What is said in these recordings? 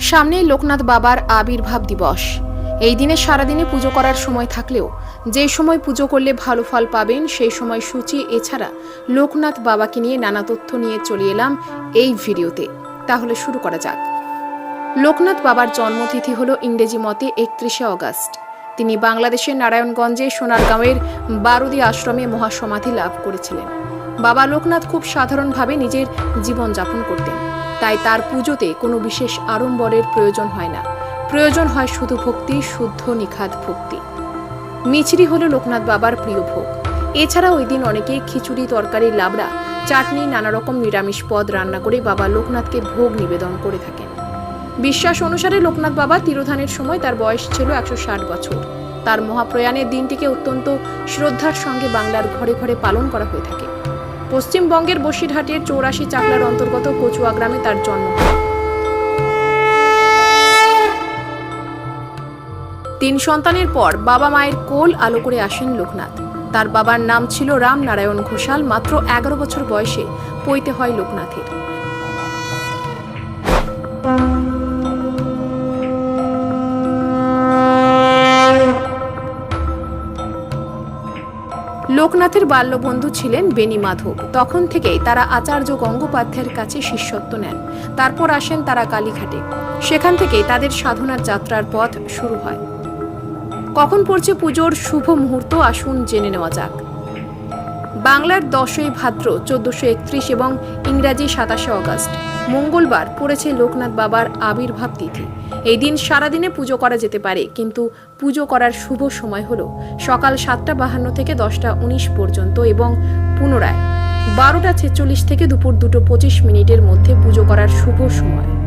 সামনেই লোকনাথ বাবার আবির্ভাব দিবস। এই দিনে সারাদিনে পুজো করার সময় থাকলেও, যে সময় পুজো করলে ভালো ফল পাবেন, সেই সময় সূচি, এছাড়া লোকনাথ বাবাকে নিয়ে নানা তথ্য নিয়ে চলে এলাম এই ভিডিওতে। তাহলে শুরু করা যাক। লোকনাথ বাবার জন্মতিথি হল ইংরেজি মতে একত্রিশে অগাস্ট। তিনি বাংলাদেশের নারায়ণগঞ্জে সোনারগাঁওয়ের বারুদি আশ্রমে মহাসমাধি লাভ করেছিলেন। বাবা লোকনাথ খুব সাধারণভাবে নিজের জীবনযাপন করতেন। তাই তার পুজোতে কোনো বিশেষ আড়ম্বরের প্রয়োজন হয় না। প্রয়োজন হয় শুধু ভক্তি, শুদ্ধ নিখাদ ভক্তি। মিছরি হলো লোকনাথ বাবার প্রিয় ভোগ। এছাড়া ওই দিন অনেকে খিচুড়ি, তরকারি, লাবড়া, চাটনি নানা রকম নিরামিষ পদ রান্না করে বাবা লোকনাথকে ভোগ নিবেদন করে থাকেন। বিশ্বাস অনুসারে লোকনাথ বাবা তিরোধানের সময় তার বয়স ছিল একশো ষাট বছর। তার মহাপ্রয়াণের দিনটিকে অত্যন্ত শ্রদ্ধার সঙ্গে বাংলার ঘরে ঘরে পালন করা হয়ে থাকে। পশ্চিমবঙ্গের বসিরহাটের চৌরাশি চাকলার অন্তর্গত কচুয়া গ্রামে তার জন্ম। তিন সন্তানের পর বাবা মায়ের কোল আলো করে আসেন লোকনাথ। তার বাবার নাম ছিল রাম নারায়ণ ঘোষাল, মাত্র এগারো বছর বয়সে পৈতে হয় লোকনাথের। লোকনাথের বাল্যবন্ধু ছিলেন বেনি মাধব। তখন থেকেই তারা আচার্য গঙ্গোপাধ্যায়ের কাছে শিষ্যত্ব নেন। তারপর আসেন তারা কালীঘাটে। সেখান থেকেই তাদের সাধনার যাত্রার পথ শুরু হয়। কখন পড়ছে পুজোর শুভ মুহূর্ত আসুন জেনে নেওয়া যাক। বাংলার দশই ভাদ্র চোদ্দশো একত্রিশ এবং ইংরাজি সাতাশে অগস্ট। মঙ্গলবার পড়েছে লোকনাথ বাবার আবির্ভাব তিথি। এই দিন সারাদিনে পুজো করা যেতে পারে, কিন্তু পুজো করার শুভ সময় হলো সকাল সাতটা বাহান্ন থেকে দশটা উনিশ পর্যন্ত এবং পুনরায়। বারোটা ছেচল্লিশ থেকে দুপুর দুটো পঁচিশ মিনিটের মধ্যে পুজো করার শুভ সময়।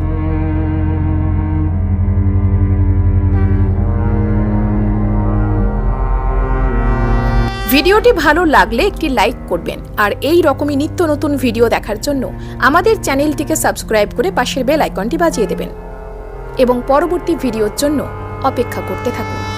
ভিডিওটি ভালো লাগলে একটি লাইক করবেন আর এই রকমই নিত্য নতুন ভিডিও দেখার জন্য আমাদের চ্যানেলটিকে সাবস্ক্রাইব করে পাশের বেল আইকনটি বাজিয়ে দেবেন। এবং পরবর্তী ভিডিওর জন্য অপেক্ষা করতে থাকুন।